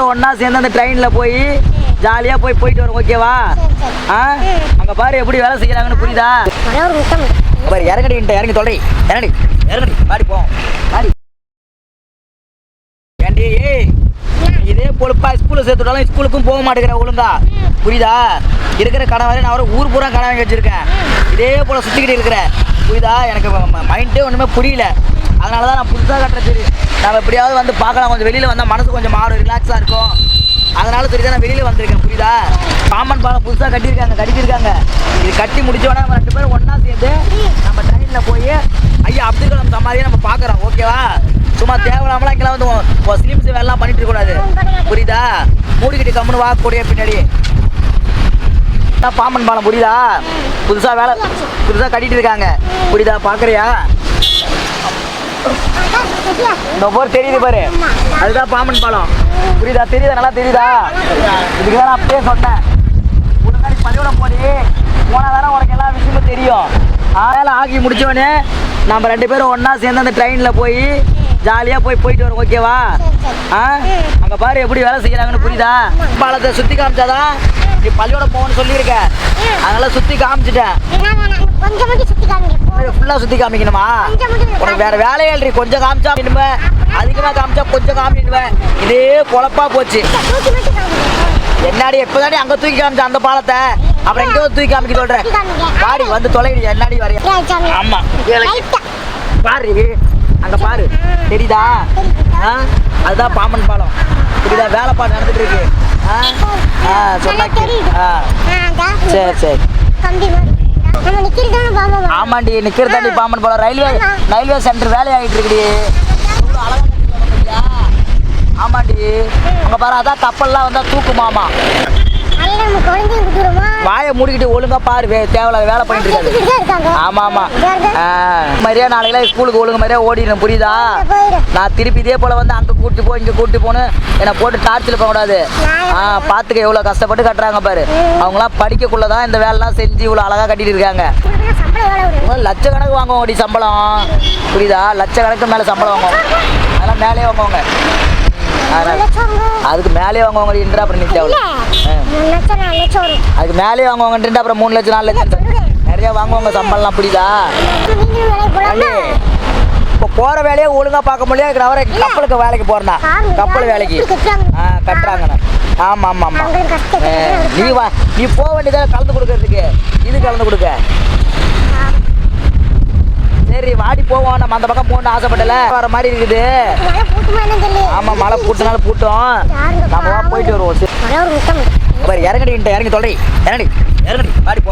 பேரும் ஒண்ணா சேர்ந்து அந்த ட்ரெயின்ல போய் ஜாலியா போய் போயிட்டு வரோம் ஓகேவா ஆ? அங்க பாரு எப்படி வேலை செய்யறாங்கன்னு புரியுதா? ஒரே ஒரு பாரு இறங்கடின்ட்டு இறங்கி தொலை இறங்கடி இறங்கடி. பாடி போவோம் பாடி. ஏண்டி? இதே பொழுப்பா ஸ்கூலில் சேர்த்துட்டாலும் ஸ்கூலுக்கும் போக மாட்டேங்கிற ஒழுங்கா. புரியுதா? இருக்கிற கணவரை நான் வர ஊர் பூரா கடன் வாங்கி வச்சிருக்கேன். இதே போல சுற்றிக்கிட்டு இருக்கிறேன் புரியுதா? எனக்கு மைண்டே ஒன்றுமே புரியல. அதனால தான் நான் புதுசாக கட்டுற சரி. நம்ம எப்படியாவது வந்து பார்க்கலாம். கொஞ்சம் வெளியில் வந்தால் மனசு கொஞ்சம் மாறும் ரிலாக்ஸாக இருக்கும். அதனால சரி தான் நான் வெளியில் வந்திருக்கேன் புரியுதா? பாம்பன் பாலம் புதுசாக கட்டியிருக்காங்க கட்டியிருக்காங்க. இது கட்டி முடிச்சோடனே நம்ம ரெண்டு பேரும் ஒன்றா சேர்ந்து நம்ம ட்ரெயினில் போய் ஐயா அப்துல் கலாம் சமாதியை நம்ம பார்க்குறோம் ஓகேவா சும்மா தேவையில்லாமலாம் இங்கெல்லாம் வந்து ஸ்லிம்ஸ் வேலைலாம் பண்ணிட்டு இருக்கக்கூடாது. புரியுதா? மூடிக்கிட்டு கம்முன்னு வா கூடிய பின்னாடி. அதான் பாம்பன் பாலம் புரியுதா? புதுசாக வேலை புதுசாக கட்டிட்டு இருக்காங்க. புரியுதா? பார்க்குறியா? இந்த போர் தெரியுது பாரு. அதுதான் பாம்பன் பாலம். புரியுதா? தெரியுதா? நல்லா தெரியுதா? இதுக்கு தான் நான் அப்படியே சொன்னேன். முன்னாடி பள்ளிக்கூடம் போய் போனால் தானே உனக்கு எல்லா விஷயமும் தெரியும். வேலை ஆகி முடிச்சோடனே நம்ம ரெண்டு பேரும் ஒன்றா சேர்ந்து அந்த ட்ரெயினில் போய் ஜாலியாக போய் போயிட்டு வரோம் ஓகேவா ஆ? அங்கே பாரு எப்படி வேலை செய்கிறாங்கன்னு புரியுதா? பாலத்தை சுற்றி காமிச்சாதான் நீ பள்ளிக்கூடம் போகணும்னு சொல்லியிருக்க. அதனால் சுற்றி காமிச்சிட்டேன். ஃபுல்லாக சுற்றி காமிக்கணுமா? உனக்கு வேற வேலையே இல்லை கொஞ்சம் காமிச்சா அப்படின்னுவ அதிகமாக காமிச்சா கொஞ்சம் காமிடுவேன் இதே பொழப்பா போச்சு. என்னாடி எப்போதாடி அங்கே தூக்கி காமிச்சா அந்த பாலத்தை? அப்புறம் எங்கேயோ தூக்கி காமிக்க சொல்கிறேன் பாடி வந்து தொலைடி என்னாடி வரைய? ஆமாம் ஆமா. பாரு அங்கே பாரு. தெரியுதா? ஆ? அதுதான் பாம்பன் பாலம். புரியுதா வேலைப்பாடு நடந்துட்டு இருக்கு. ஆ? ஆ சொன்னா ஆ. சரி சரி. ஆமாண்டி நிக்கிறதாண்டி பாம்பன் பாலம் ரயில்வே ரயில்வே சென்டர் வேலை ஆகிட்டு இருக்குடி? ஆமாண்டி. அங்க பாரு அதான் கப்பல்லாம் வந்தா தூக்குமாமா. வாயை மூடிக்கிட்டு ஒழுங்கா பாரு தேவையில்லாத வேலை பண்ணிட்டு இருக்காது தான் ஆமா ஆமா. மாதிரியா நாளைக்கெல்லாம் ஸ்கூலுக்கு ஒழுங்கு மாதிரியா ஓடிடணும் புரியுதா? நான் திருப்பி இதே போல வந்து அங்க கூட்டி போ இங்க கூட்டி போன்னு என்னை போட்டு டார்ச்சர் பண்ணக்கூடாது ஆ பாத்துக்க எவ்வளவு கஷ்டப்பட்டு கட்டுறாங்க பாரு. அவங்களாம் படிக்கக்குள்ளதான் இந்த வேலைலாம் செஞ்சு இவ்வளவு அழகா கட்டிட்டு இருக்காங்க. எவ்வளோ லட்சக்கணக்கு வாங்குவாங்கடி சம்பளம். புரியுதா? லட்சக்கணக்கு மேல சம்பளம் வாங்குவாங்க அதெல்லாம் மேலே வாங்குவாங்க. அதனால அதுக்கு மேலே வாங்குவாங்க அப்புறம் நிச்சயம் அதுக்கு மேலே வாங்குவாங்கன்ட்டு அப்புறம் மூணு லட்சம் நாலு லட்சம் நிறைய வாங்குவாங்க சம்பளம்லாம் புரியுதா? இப்போ போற வேலையை ஒழுங்கா பார்க்க முடியாது அவரை கப்பலுக்கு வேலைக்கு போறேன்னா. கப்பல் வேலைக்கு. ஆ கட்டுறாங்கண்ணா ஆமா ஆமா ஆமா அவங்களுக்கு கஷ்டம் ஆ, நீ வா நீ போக வேண்டியதா கலந்து கொடுக்கறதுக்கு. இது கலந்து கொடுக்க. வாடி போவோம். நம்ம அந்த பக்கம் போகணும்னு ஆசைப்பட்டல வர மாதிரி இருக்குது. ஆமா மழை பூட்டினாலும் பூட்டும். நம்ம போயிட்டு வருவோம். இறங்கடின்ட்டு இறங்கி தொலை. இறங்கடி இறங்கடி. போவோம்